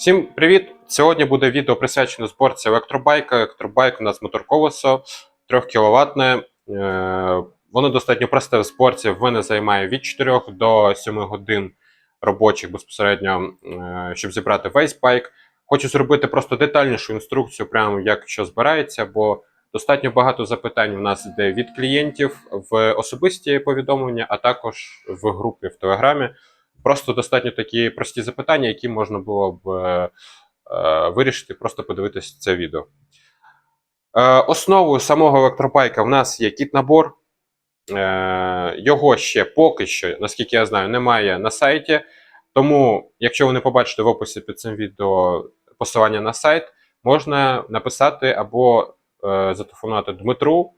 Всім привіт! Сьогодні буде відео присвячено зборці електробайка. Електробайк у нас мотор-колесо 3 кВт. Воно достатньо просте в зборці. В мене займає від 4 до 7 годин робочих безпосередньо, е, щоб зібрати весь байк. Хочу зробити просто детальнішу інструкцію, прямо як що збирається, бо достатньо багато запитань у нас йде від клієнтів в особисті повідомлення, а також в групі в Телеграмі. Просто достатньо такі прості запитання, які можна було б е, е, вирішити, просто подивитися це відео. Е, основою самого електробайка в нас є кіт-набор. Е, його ще поки що, наскільки я знаю, немає на сайті. Тому, якщо ви не побачите в описі під цим відео посилання на сайт, можна написати або е, зателефонувати Дмитру.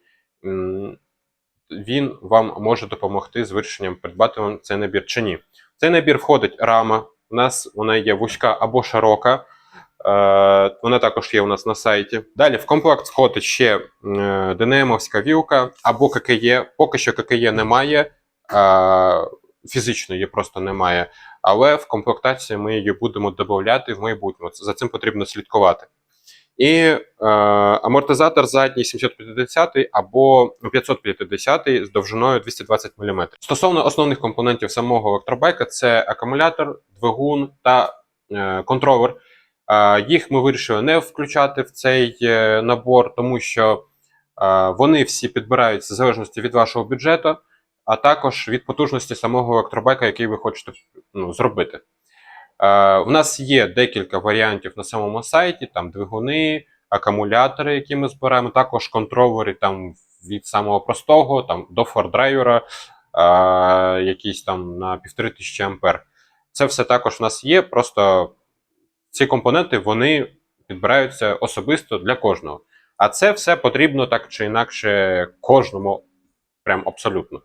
Він вам може допомогти з вирішенням, придбати вам цей набір чи ні. Цей набір входить рама. У нас вона є вузька або широка. Е, вона також є у нас на сайті. Далі в комплект входить ще е, ДНМовська вілка або ККЄ. Поки що ККЄ немає, фізично її просто немає. Але в комплектації ми її будемо додати в майбутньому. За цим потрібно слідкувати. І е, амортизатор задній 750 або 550 з довжиною 220 мм. Стосовно основних компонентів самого електробайка, це акумулятор, двигун та е, контролер. Е, їх ми вирішили не включати в цей е, набор, тому що е, вони всі підбираються в залежності від вашого бюджету, а також від потужності самого електробайка, який ви хочете ну, зробити. Е, У нас є декілька варіантів на самому сайті: там двигуни, акумулятори, які ми збираємо, також контролери там від самого простого там, до фордрайвера, е, якісь там на 1500 ампер. Це все також в нас є. Просто ці компоненти вони підбираються особисто для кожного. А це все потрібно так чи інакше кожному, прям абсолютно.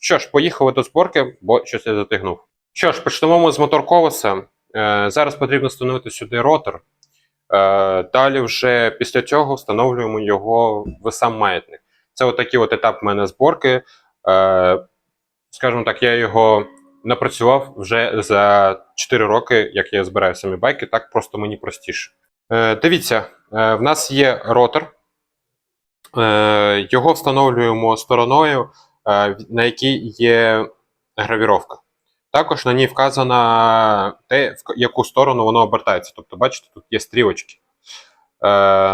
Що ж, поїхали до зборки, бо щось я затягнув. Що ж, почнемо ми з моторковеса. Е, зараз потрібно встановити сюди ротор. Е, далі вже після цього встановлюємо його в сам маятник. Це отакий от етап в мене зборки. Е, скажімо так, я його напрацював вже за 4 роки, як я збираю самі байки, так просто мені простіше. Дивіться, в нас є ротор. Його встановлюємо стороною, на якій є гравіровка. Також на ній вказано те, в яку сторону воно обертається. Тобто, бачите, тут є стрілочки. Е,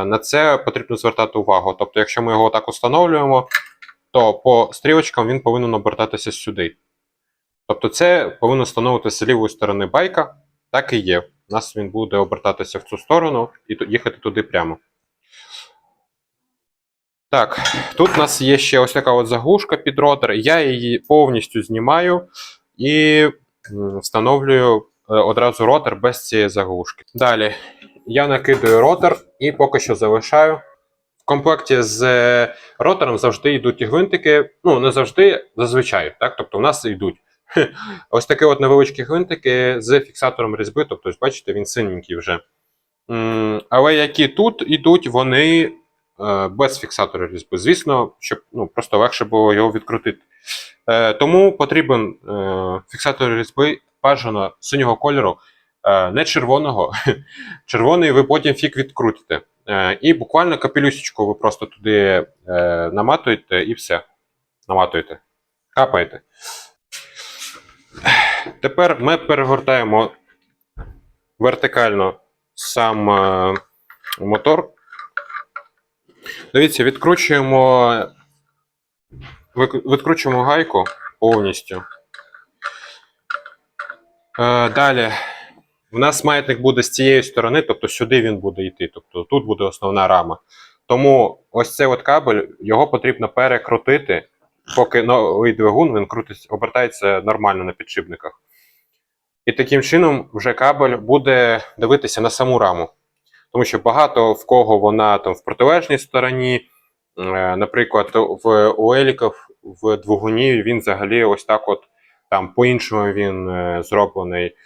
на це потрібно звертати увагу. Тобто, якщо ми його так встановлюємо, то по стрілочкам він повинен обертатися сюди. Тобто, це повинно встановитися з лівої сторони байка, так і є. У нас він буде обертатися в цю сторону і їхати туди прямо. Так, тут у нас є ще ось така от заглушка під ротор. Я її повністю знімаю і встановлюю е, одразу ротор без цієї заглушки. Далі я накидаю ротор і поки що залишаю. В комплекті з е, ротором завжди йдуть і гвинтики. Ну, не завжди, зазвичай. Так? Тобто, у нас йдуть. Ось такі от невеличкі гвинтики з фіксатором різьби. Тобто, бачите, він синенький вже. Але які тут йдуть, вони е, без фіксатора різьби. Звісно, щоб ну, просто легше було його відкрутити. Е, Тому потрібен е, фіксатор різьби бажано синього кольору, е, не червоного. Червоний ви потім фік відкрутите. І буквально капелюсечку ви просто туди наматуєте і все. Наматуєте. Капаєте. Тепер ми перегортаємо вертикально сам мотор. Дивіться, відкручуємо, відкручуємо гайку повністю. Е, далі. У нас маятник буде з цієї сторони, тобто сюди він буде йти. Тобто тут буде основна рама. Тому ось цей от кабель, його потрібно перекрутити, поки новий двигун він крутить, обертається нормально на підшипниках. І таким чином вже кабель буде дивитися на саму раму. Тому що багато в кого вона там в протилежній стороні. Е, Наприклад, в у в двигуні він взагалі ось так от там по-іншому він е, зроблений.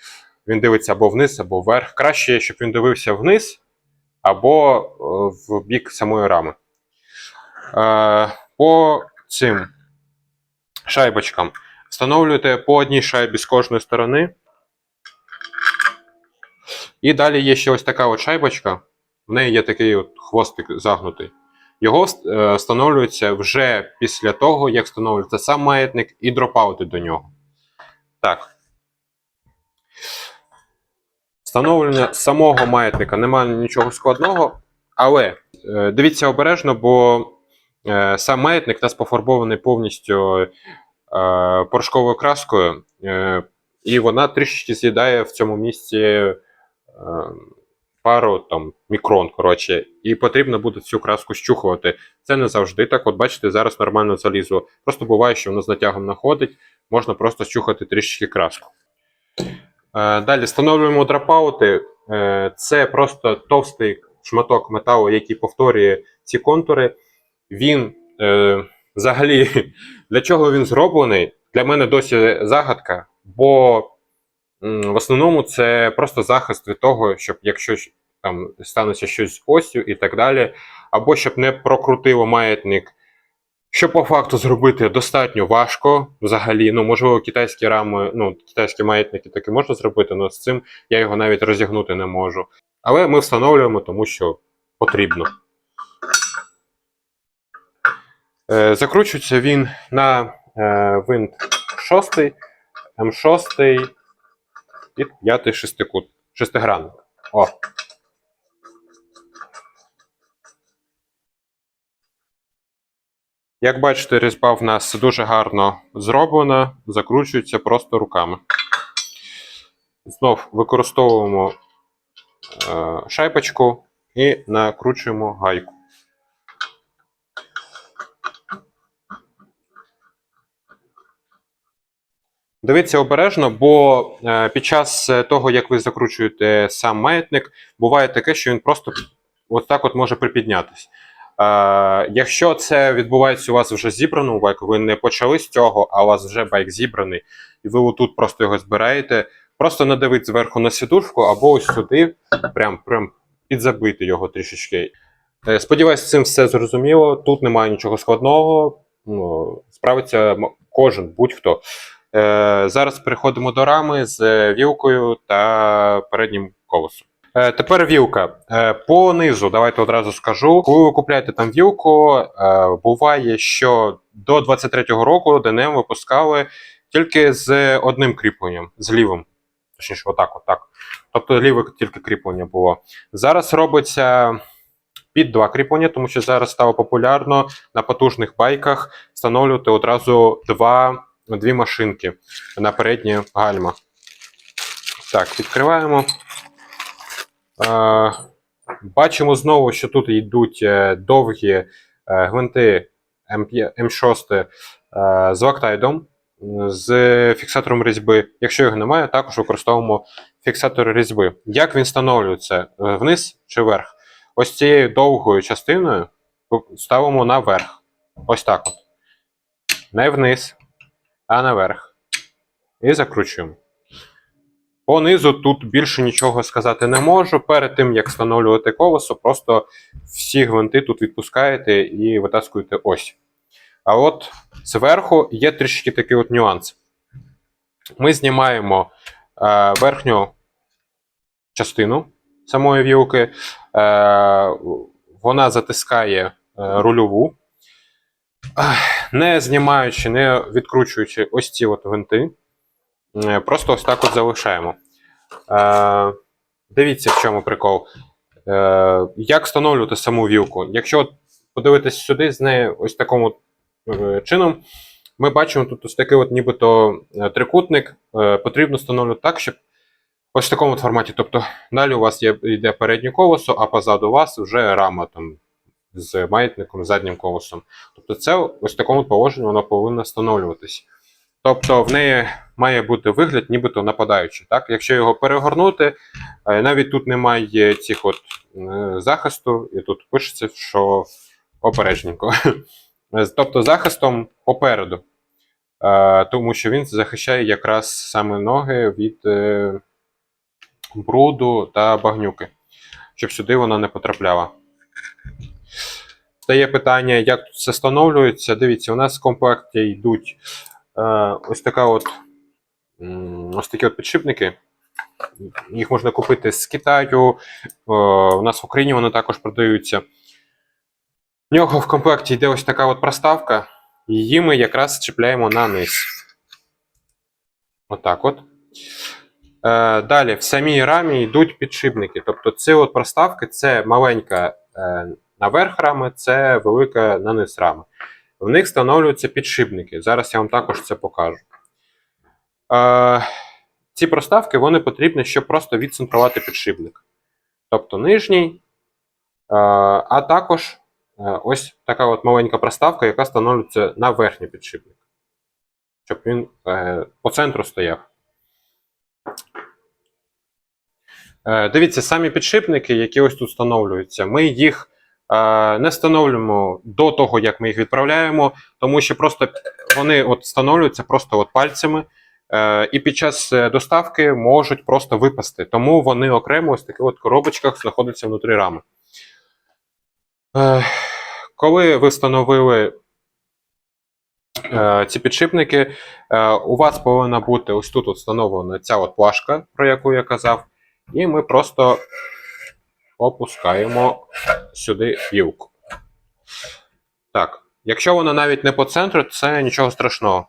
Він дивиться або вниз, або вверх. Краще, щоб він дивився вниз, або е, в бік самої рами. По цим шайбочкам встановлюєте по одній шайбі з кожної сторони. І далі є ще ось така от шайбочка. В неї є такий от хвостик загнутий. Його е, встановлюється вже після того, як встановлюється сам маятник і дропаути до нього. Так. Встановлення самого маятника немає нічого складного, але е, дивіться обережно, бо е, сам маятник у нас пофарбований повністю порошковою краскою, і вона трішечки з'їдає в цьому місці пару там, мікрон, коротше, і потрібно буде цю краску щухувати. Це не завжди так. От бачите, зараз нормально залізо. Просто буває, що воно з натягом находить, можна просто щухати трішечки краску. Е, Далі встановлюємо драпаути. Е, Це просто товстий шматок металу, який повторює ці контури. Він е, взагалі для чого він зроблений? Для мене досі загадка, бо в основному це просто захист від того, щоб якщо там станеться щось з осю і так далі, або щоб не прокрутило маятник. Що по факту зробити достатньо важко взагалі. Ну, можливо, китайські рами, ну, китайські маятники таки можна зробити, але з цим я його навіть розігнути не можу. Але ми встановлюємо, тому що потрібно. Е, закручується він на е, винт 6, М6 і 5 шестикут, шестигранник. О. Як бачите, різьба в нас дуже гарно зроблена, закручується просто руками. Знов використовуємо е, шайбочку і накручуємо гайку. Дивіться обережно, бо е, під час е, того, як ви закручуєте сам маятник, буває таке, що він просто от так от може припіднятись. Якщо це відбувається у вас вже зібраному байку, ви не почали з цього, а у вас вже байк зібраний, і ви отут просто його збираєте, просто надавити зверху на сідушку або ось сюди, прям, прям підзабити його трішечки. Е, Сподіваюсь, цим все зрозуміло. Тут немає нічого складного. Ну, справиться кожен, будь-хто. Е, зараз переходимо до рами з е, вілкою та переднім колесом. Е, тепер вілка. Е, по низу, давайте одразу скажу. Коли ви купляєте там вілку, е, буває, що до 23-го року ДНМ випускали тільки з одним кріпленням, з лівим. Точніше, отак, отак. Тобто ліве тільки кріплення було. Зараз робиться під два кріплення, тому що зараз стало популярно на потужних байках встановлювати одразу два, дві машинки на передні гальма. Так, відкриваємо. Бачимо знову, що тут йдуть е, довгі е, гвинти М5 М6 е, з лактайдом, з фіксатором різьби. Якщо його немає, також використовуємо фіксатор різьби. Як він встановлюється? Вниз чи вверх? Ось цією довгою частиною ставимо наверх. Ось так от. Не вниз, а наверх. І закручуємо. По низу тут більше нічого сказати не можу. Перед тим, як встановлювати колесо, просто всі гвинти тут відпускаєте і витаскуєте ось. А от зверху є трішки такий от нюанс. Ми знімаємо е, верхню частину самої вілки, е, вона затискає е, рульову. Не знімаючи, не відкручуючи ось ці от гвинти, просто ось так от залишаємо. Е, дивіться, в чому прикол. Е, як встановлювати саму вілку? Якщо подивитись сюди, з нею ось такому е, чином, ми бачимо тут ось такий от нібито е, трикутник. Е, потрібно встановлювати так, щоб ось в такому от форматі. Тобто далі у вас є, йде переднє колесо, а позаду вас вже рама там, з маятником, заднім колесом. Тобто це ось в такому положенні воно повинно встановлюватись. Тобто в неї має бути вигляд, нібито нападаючий. Так? Якщо його перегорнути, е, навіть тут немає цих от е, захисту, і тут пишеться, що попередженько. Тобто захистом попереду. Е, Тому що він захищає якраз саме ноги від бруду та багнюки, щоб сюди вона не потрапляла. Стає питання, як тут це встановлюється. Дивіться, у нас в комплекті йдуть е, ось така от ось такі от підшипники. Їх можна купити з Китаю. Е, У нас в Україні вони також продаються. В нього в комплекті йде ось така от проставка. Її ми якраз чіпляємо на низ. Отак от. Е, далі, в самій рамі йдуть підшипники. Тобто, ці от проставки це маленька е, наверх рами, це велика на низ рами. В них встановлюються підшипники. Зараз я вам також це покажу. Ці проставки вони потрібні, щоб просто відцентрувати підшипник. Тобто нижній, а також е, ось така от маленька проставка, яка встановлюється на верхній підшипник. Щоб він е, по центру стояв. Е, Дивіться, самі підшипники, які ось тут встановлюються, ми їх не встановлюємо до того, як ми їх відправляємо, тому що просто вони от встановлюються просто от пальцями, і під час е, доставки можуть просто випасти. Тому вони окремо ось таких от коробочках знаходяться внутрі рами. Е, коли ви встановили е, ці підшипники, е, у вас повинна бути ось тут встановлена ця от плашка, про яку я казав. І ми просто опускаємо сюди вілку. Так, якщо вона навіть не по центру, це нічого страшного.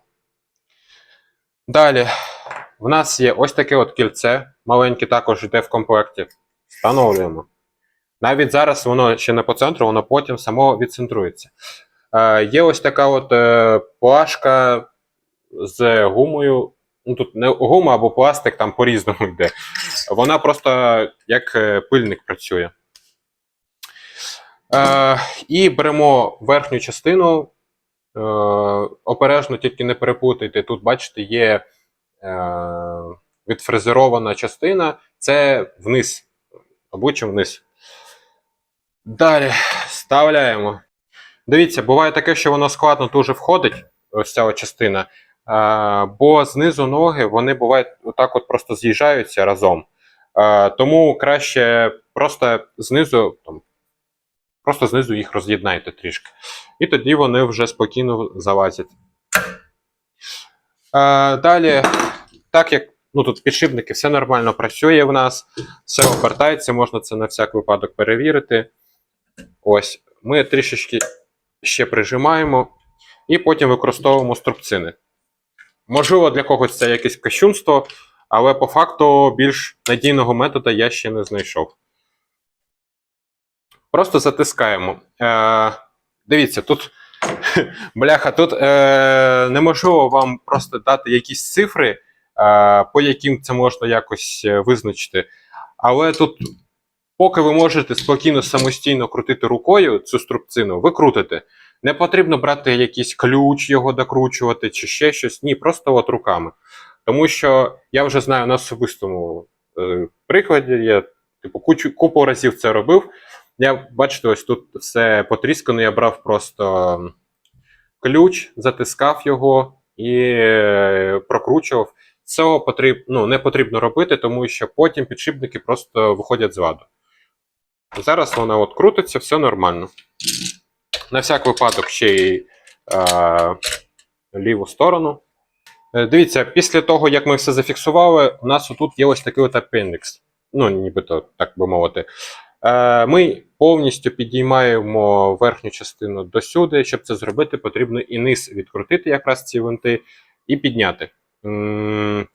Далі, в нас є ось таке от кільце, маленьке також йде в комплекті. Встановлюємо. Навіть зараз воно ще не по центру, воно потім само відцентрується. Е, є ось така от е, плашка з гумою. Ну, тут не гума або пластик, там по-різному йде. Вона просто як е, пильник працює. Е, і беремо верхню частину. Е, обережно тільки не перепутайте. Тут, бачите, є е, відфрезерована частина, це вниз, обличчям вниз. Далі вставляємо. Дивіться, буває таке, що воно складно дуже входить, ось ця частина. Бо знизу ноги вони бувають отак от просто з'їжджаються разом. Тому краще просто знизу, там, просто знизу їх роз'єднайте трішки. І тоді вони вже спокійно залазять. А, далі, так як ну, тут підшипники, все нормально працює в нас, все обертається, можна це на всяк випадок перевірити. Ось, ми трішечки ще прижимаємо і потім використовуємо струбцини. Можливо, для когось це якесь кощунство, але по факту більш надійного методу я ще не знайшов. Просто затискаємо. Е, дивіться, тут бляха, тут е, неможливо вам просто дати якісь цифри, е, по яким це можна якось е, визначити. Але тут, поки ви можете спокійно самостійно крутити рукою цю струбцину, ви крутите. Не потрібно брати якийсь ключ, його докручувати чи ще щось. Ні, просто от руками. Тому що я вже знаю на особистому е, прикладі, я типу, кучу, купу разів це робив. Я бачите, ось тут все потріскано, я брав просто ключ, затискав його і е, прокручував. Цього потріб, ну, не потрібно робити, тому що потім підшипники просто виходять з ладу. Зараз вона от крутиться, все нормально. На всяк випадок ще й е, ліву сторону. Е, Дивіться, після того, як ми все зафіксували, у нас тут є ось такий от апендикс. Ну, нібито, так би мовити. Е, Ми повністю підіймаємо верхню частину до сюди. Щоб це зробити, потрібно і низ відкрутити якраз ці винти і підняти. Е,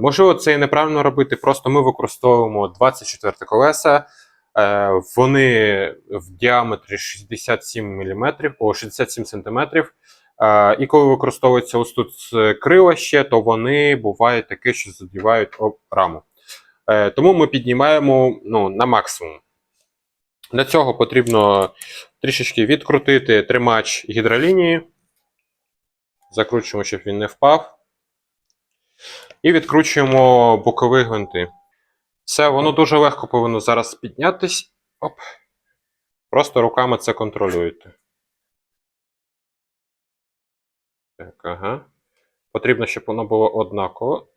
Можливо, це і неправильно робити, просто ми використовуємо 24 колеса. Е, Вони в діаметрі 67 мм, о 67 см. І коли використовується ось тут крила ще, то вони бувають таке, що задівають об раму. Е, Тому ми піднімаємо ну, на максимум. Для цього потрібно трішечки відкрутити тримач гідролінії. Закручуємо, щоб він не впав. І відкручуємо бокові гвинти. Все, воно дуже легко повинно зараз піднятись. Оп. Просто руками це контролюєте. Так, ага. Потрібно, щоб воно було однаково.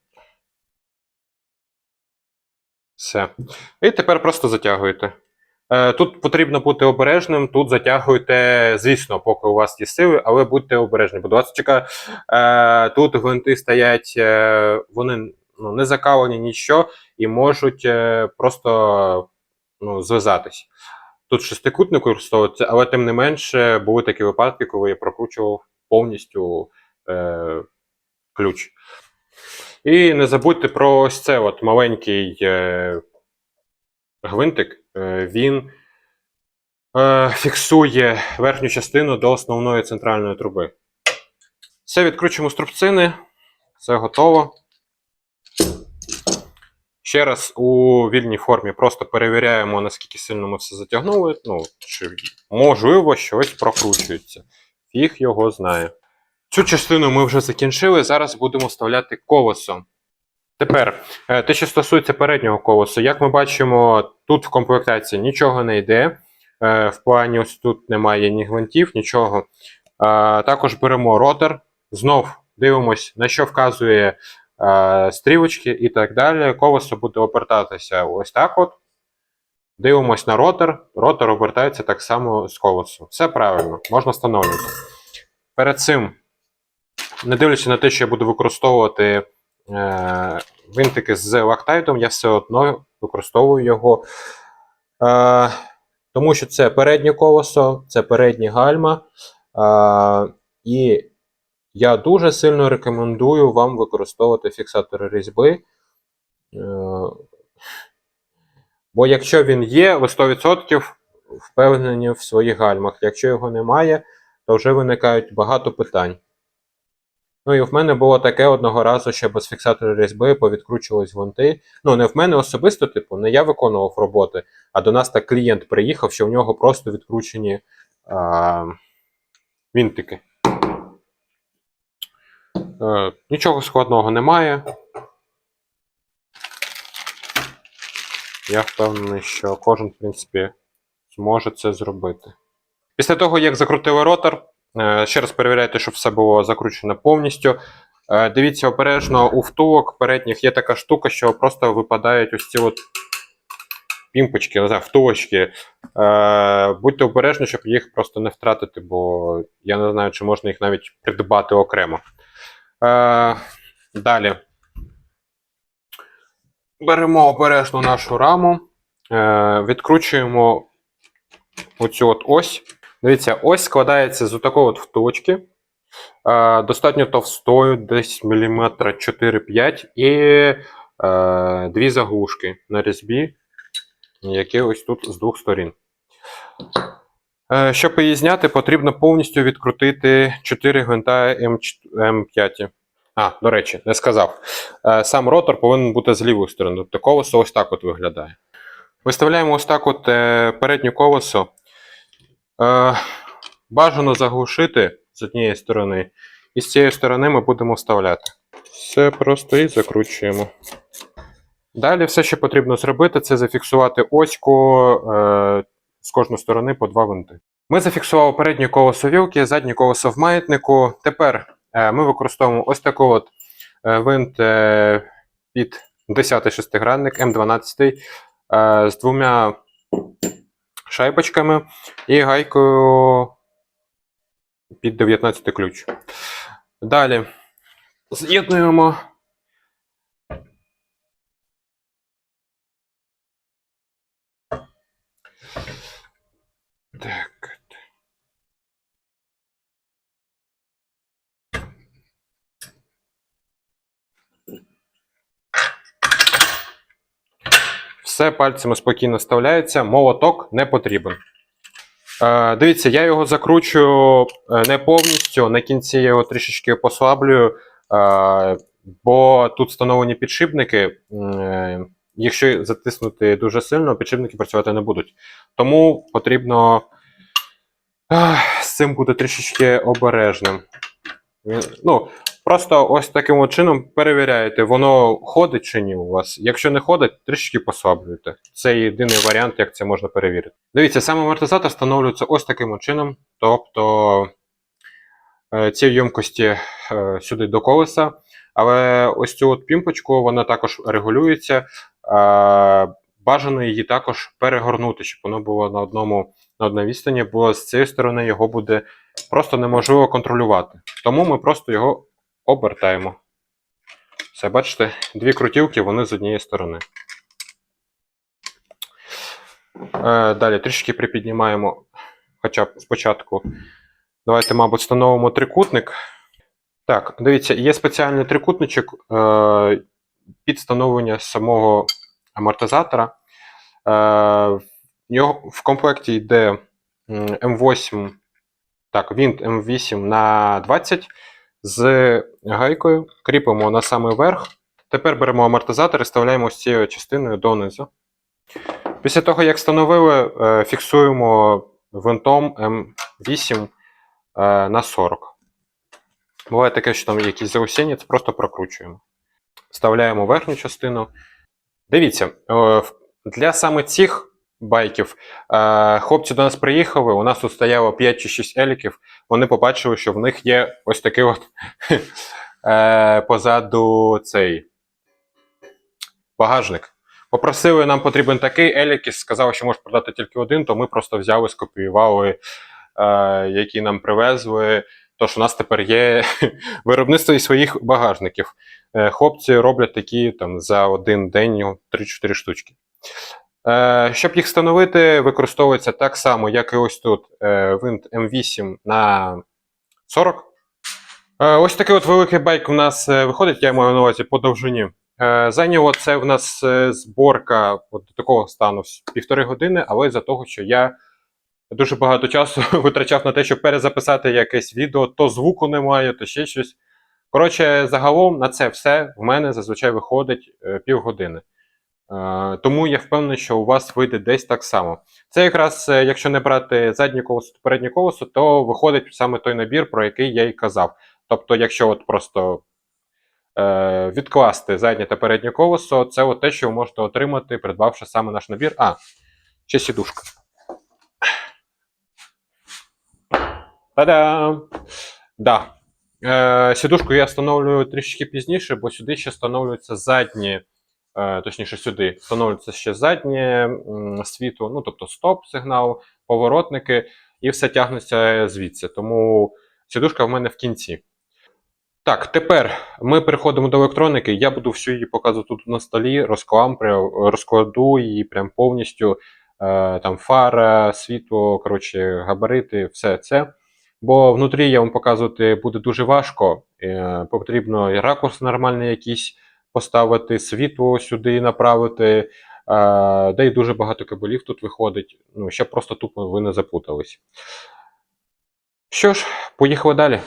Все. І тепер просто затягуєте. Е, Тут потрібно бути обережним, тут затягуйте, звісно, поки у вас є сили, але будьте обережні. Будь ласка, е, тут гвинти стоять, е, вони ну, не закалені нічого і можуть просто ну, зв'язатись. Тут шестикутник використовується, але тим не менше були такі випадки, коли я прокручував повністю е, ключ. І не забудьте про ось це от маленький е, гвинтик. Е, він е, фіксує верхню частину до основної центральної труби. Все, відкручуємо струбцини. Все готово. Ще раз у вільній формі просто перевіряємо, наскільки сильно ми все затягнули. Ну, чи можливо щось прокручується. Фіг його знає. Цю частину ми вже закінчили. Зараз будемо вставляти колесо. Тепер, е, те, що стосується переднього колеса, як ми бачимо, тут в комплектації нічого не йде. Е, В плані ось тут немає ні гвинтів, нічого. Е, Також беремо ротор, знов дивимось, на що вказує стрілочки і так далі. Колесо буде обертатися ось так от. Дивимось на ротор, ротор обертається так само з колесом. Все правильно, можна встановлювати. Перед цим, не дивлячись на те, що я буду використовувати е, винтики з лактайтом, я все одно використовую його. Е, тому що це переднє колесо, це передні гальма. Е, і я дуже сильно рекомендую вам використовувати фіксатори різьби. Е, Бо якщо він є, ви 100% впевнені в своїх гальмах. Якщо його немає, то вже виникають багато питань. Ну і в мене було таке одного разу, що без фіксатора різьби повідкручувались гвинти. Ну, не в мене особисто, типу, не я виконував роботи, а до нас так клієнт приїхав, що в нього просто відкручені а, вінтики. Е, нічого складного немає. Я впевнений, що кожен, в принципі, зможе це зробити. Після того, як закрутили ротор, ще раз перевіряйте, щоб все було закручено повністю. Е, Дивіться обережно, у втулок передніх є така штука, що просто випадають ось ці от пімпочки, не знаю, втулочки. Е, Будьте обережні, щоб їх просто не втратити, бо я не знаю, чи можна їх навіть придбати окремо. Е, Далі. Беремо обережно нашу раму, е, відкручуємо оцю от ось. Дивіться, ось складається з такої от втулочки. Е, достатньо товстою, десь міліметра 4-5, і е, дві заглушки на різьбі, які ось тут з двох сторін. Е, щоб її зняти, потрібно повністю відкрутити 4 гвинта М5. А, до речі, не сказав. Е, Сам ротор повинен бути з лівої сторони. Тобто колесо ось так от виглядає. Виставляємо ось так от е, переднє колесо. Е, Бажано заглушити з однієї сторони, і з цієї сторони ми будемо вставляти. Все просто і закручуємо. Далі все, що потрібно зробити, це зафіксувати оську е, з кожної сторони по два винти. Ми зафіксували переднє колесо вілки, заднє колесо в маятнику. Тепер е, ми використовуємо ось такий от е, винт е, під 10 шестигранник М12 е, з двома шайбочками і гайкою під 19 ключ. Далі з'єднуємо. Так. Все пальцями спокійно вставляється, молоток не потрібен. Е, дивіться, я його закручую е, не повністю, на кінці я його трішечки послаблюю, е, бо тут встановлені підшипники. Якщо затиснути дуже сильно, підшипники працювати не будуть. Тому потрібно з цим бути трішечки обережним. Ну, просто ось таким чином перевіряєте, воно ходить чи ні у вас. Якщо не ходить, трішечки послаблюєте. Це єдиний варіант, як це можна перевірити. Дивіться, сам амортизатор встановлюється ось таким чином. Тобто е, ці ємкості е, сюди до колеса. Але ось цю от пімпочку вона також регулюється. Е, Бажано її також перегорнути, щоб воно було на одному на одній відстані, бо з цієї сторони його буде просто неможливо контролювати. Тому ми просто його обертаємо. Все, бачите, дві крутілки, вони з однієї сторони. Е, далі трішки припіднімаємо, хоча б спочатку. Давайте, мабуть, встановимо трикутник. Так, дивіться, є спеціальний трикутничок е, під встановлення самого амортизатора. Е, в комплекті йде м, М8, так, вінт М8 на 20 з гайкою, кріпимо на самий верх. Тепер беремо амортизатор і вставляємо ось цією частиною донизу. Після того, як встановили, е, фіксуємо винтом М8 е, на 40. Буває таке, що там якісь заусіння, це просто прокручуємо. Вставляємо верхню частину. Дивіться, е, для саме цих байків е, хлопці до нас приїхали, у нас тут стояло 5 чи 6 еліків, вони побачили, що в них є ось такий от е, позаду цей багажник. Попросили, нам потрібен такий елік, сказали, що може продати тільки один, то ми просто взяли, скопіювали, е, які нам привезли. Тож у нас тепер є виробництво і своїх багажників. Е, Хлопці роблять такі там за один день ну, 3-4 штучки. Е, Щоб їх встановити, використовується так само, як і ось тут е, винт М8 на 40. Е, Ось такий от великий байк у нас виходить, я маю на увазі по довжині. Зайняло це в нас зборка от до такого стану півтори години, але із-за того, що я дуже багато часу витрачав на те, щоб перезаписати якесь відео, то звуку немає, то ще щось. Коротше, загалом на це все в мене зазвичай виходить півгодини. Е, Тому я впевнений, що у вас вийде десь так само. Це якраз, е, якщо не брати заднє колесо та переднє колесо, то виходить саме той набір, про який я і казав. Тобто, якщо от просто е, відкласти заднє та переднє колесо, це от те, що ви можете отримати, придбавши саме наш набір. А, ще сідушка. Та-дам! Да. Е, сідушку я встановлюю трішки пізніше, бо сюди ще встановлюється заднє, е, точніше, сюди встановлюється ще заднє світло, ну тобто стоп-сигнал, поворотники, і все тягнеться звідси. Тому сідушка в мене в кінці. Так, тепер ми переходимо до електроніки. Я буду всю її показувати тут на столі, розкладу її прям повністю. Е, там фара, світло, коротше, габарити, все це. Бо внутрі я вам показувати буде дуже важко. Е, потрібно і ракурс нормальний якийсь поставити, світло сюди направити. Е, де й дуже багато кабелів тут виходить. Ну, ще просто тупо ви не запутались. Що ж, поїхали далі.